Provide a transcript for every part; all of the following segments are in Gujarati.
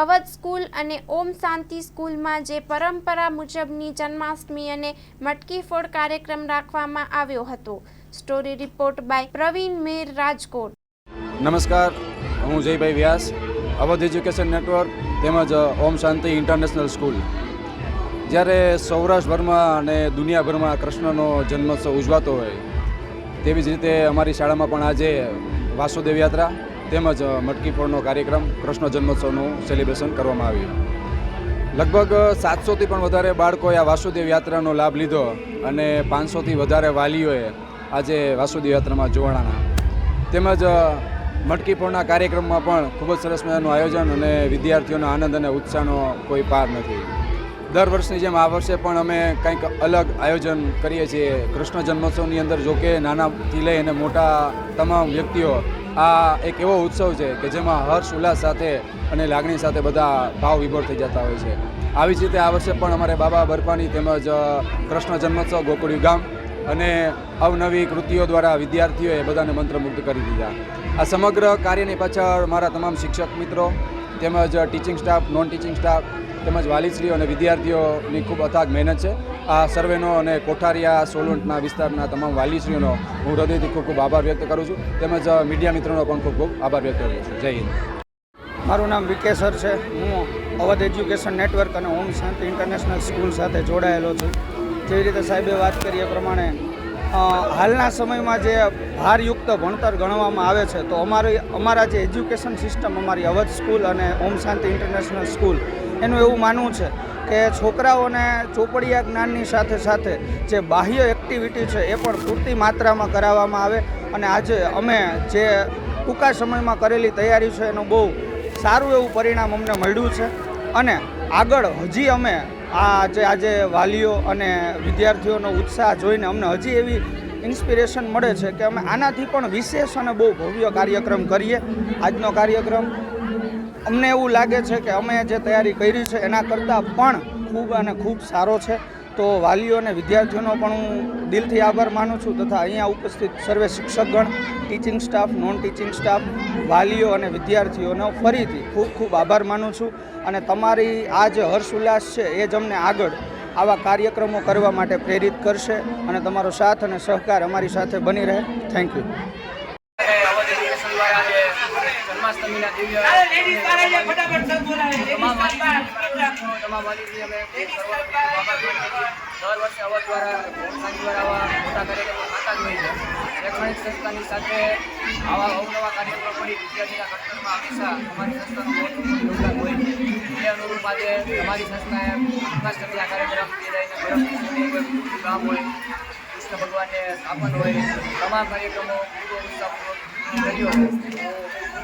અવધ સ્કૂલ અને ઓમ શાંતિ સ્કૂલમાં જે પરંપરા મુજબની જન્માષ્ટમી અને મટકી ફોડ કાર્યક્રમ રાખવામાં આવ્યો હતો. Story report by Pravin Mer Rajkot. નમસ્કાર, હું જયભાઈ વ્યાસ, અવધ એજ્યુકેશન નેટવર્ક તેમજ ઓમ શાંતિ ઇન્ટરનેશનલ સ્કૂલ જ્યારે સૌરાષ્ટ્રભરમાં અને દુનિયાભરમાં કૃષ્ણનો જન્મોત્સવ ઉજવાતો હોય, તેવી જ રીતે અમારી શાળામાં પણ આજે વાસુદેવ યાત્રા તેમજ મટકી ફોડનો કાર્યક્રમ, કૃષ્ણ જન્મોત્સવનું સેલિબ્રેશન કરવામાં આવ્યું. લગભગ સાતસોથી પણ વધારે બાળકોએ આ વાસુદેવ યાત્રાનો લાભ લીધો અને પાંચસોથી વધારે વાલીઓએ આજે વાસુદેવ યાત્રામાં જોડાણા. તેમજ મટકી ફોડના કાર્યક્રમમાં પણ ખૂબ જ સરસ મજાનું આયોજન અને વિદ્યાર્થીઓનો આનંદ અને ઉત્સાહનો કોઈ પાર નથી. દર વર્ષની જેમ આ વર્ષે પણ અમે કંઈક અલગ આયોજન કરીએ છીએ. કૃષ્ણ જન્મોત્સવની અંદર જોકે નાનાથી લઈ અને મોટા તમામ વ્યક્તિઓ આ એક એવો ઉત્સવ છે કે જેમાં હર્ષ, ઉલ્લાસ સાથે અને લાગણી સાથે બધા ભાવ વિભોર થઈ જતા હોય છે. આવી જ રીતે આ વર્ષે પણ અમારે બાબા બરપાની તેમજ કૃષ્ણ જન્મોત્સવ ગોકુળિયું ગામ અને અવનવી કૃતિઓ દ્વારા વિદ્યાર્થીઓએ બધાને મંત્રમુગ્ધ કરી દીધા. આ સમગ્ર કાર્યની પાછળ મારા તમામ શિક્ષક મિત્રો, તેમજ teaching staff non teaching staff તેમજ વાલીશ્રીઓ અને વિદ્યાર્થીઓની ખૂબ અથાગ મહેનત છે. આ સર્વેનો અને કોઠારિયા સોલવંટના વિસ્તારના તમામ વાલીશ્રીઓનો હું હૃદયથી ખૂબ ખૂબ આભાર વ્યક્ત કરું છું. તેમજ મીડિયા મિત્રોનો પણ ખૂબ ખૂબ આભાર વ્યક્ત કરું છું. જય હિન્દ. મારું નામ વિકેસર છે. હું અવધ એજ્યુકેશન નેટવર્ક અને ઓમ શાંતિ ઇન્ટરનેશનલ સ્કૂલ સાથે જોડાયેલો છું. જેવી રીતે સાહેબે વાત કરી એ પ્રમાણે હાલના સમયમાં જે ભારયુક્ત ભણતર ગણવામાં આવે છે, તો અમારી, અમારા જે એજ્યુકેશન સિસ્ટમ, અમારી અવધ સ્કૂલ અને ઓમ શાંતિ ઇન્ટરનેશનલ સ્કૂલ, એનું એવું માનવું છે કે છોકરાઓને ચોપડિયા જ્ઞાનની સાથે સાથે જે બાહ્ય એક્ટિવિટી છે એ પણ પૂરતી માત્રામાં કરાવવામાં આવે અને આજે અમે જે ટૂંકા સમયમાં કરેલી તૈયારી છે એનું બહુ સારું એવું પરિણામ અમને મળ્યું છે. અને આગળ હજી અમે આ જે આજે વાલીઓ અને વિદ્યાર્થીઓનો ઉત્સાહ જોઈને અમને હજી એવી ઇન્સ્પિરેશન મળે છે કે અમે આનાથી પણ વિશેષ અને બહુ ભવ્ય કાર્યક્રમ કરીએ. આજનો કાર્યક્રમ અમને એવું લાગે છે કે અમે જે તૈયારી કરી છે એના કરતાં પણ ખૂબ અને ખૂબ સારો છે. તો વાલીઓ અને વિદ્યાર્થીઓનો પણ હું દિલથી આભાર માનું છું તથા અહીંયા ઉપસ્થિત સર્વે શિક્ષકગણ teaching staff non teaching staff વાલીઓ અને વિદ્યાર્થીઓનો ફરીથી ખૂબ ખૂબ આભાર માનું છું. અને તમારી આ જે હર્ષ ઉલ્લાસ છે એ જ અમને આગળ આવા કાર્યક્રમો કરવા માટે પ્રેરિત કરશે. અને તમારો સાથ અને સહકાર અમારી સાથે બની રહે. થેન્ક યુ અવધ એજ્યુકેશન દ્વારા જે જન્માષ્ટમીના દિવ્ય તમામ વાલીઓને અમે. દર વર્ષે અવધ દ્વારા સાંજ દ્વારા આવા મોટા કાર્યક્રમો થતા જ હોય છે. શૈક્ષણિક સંસ્થાની સાથે આવા અવનવા કાર્યક્રમો પડી વિદ્યાર્થીના ઘડતરમાં હંમેશા અમારી સંસ્થાનું યોગદાન હોય છે. એ અનુરૂપ આજે અમારી સંસ્થાએ જન્માષ્ટમીના કાર્યક્રમ કોઈ ગામ હોય કૃષ્ણ ભગવાનને સ્થાપન હોય તમામ કાર્યક્રમો પૂરો ઉત્સાહપૂર્વક કર્યો.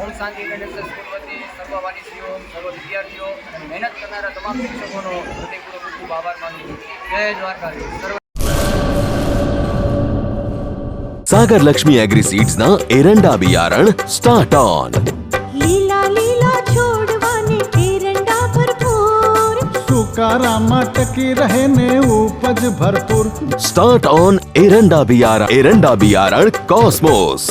ओम शांति गणेश सरस्वती सर्ववासी सर्व विद्यार्थियों मेहनत करना तमाम शिक्षकों हृदयपूर्वक खूब आभार मानु जय द्वारका सागर लक्ष्मी एग्री सीड्स ना एरंडा बियारण स्टार्ट ऑन। लीला लीला छोड़वानी एरंडा भरपूर। सुकाराम टके रहने उपज भरपूर। स्टार्ट ऑन एरंडा बियारण एरंडा बियारण कॉस्मोस।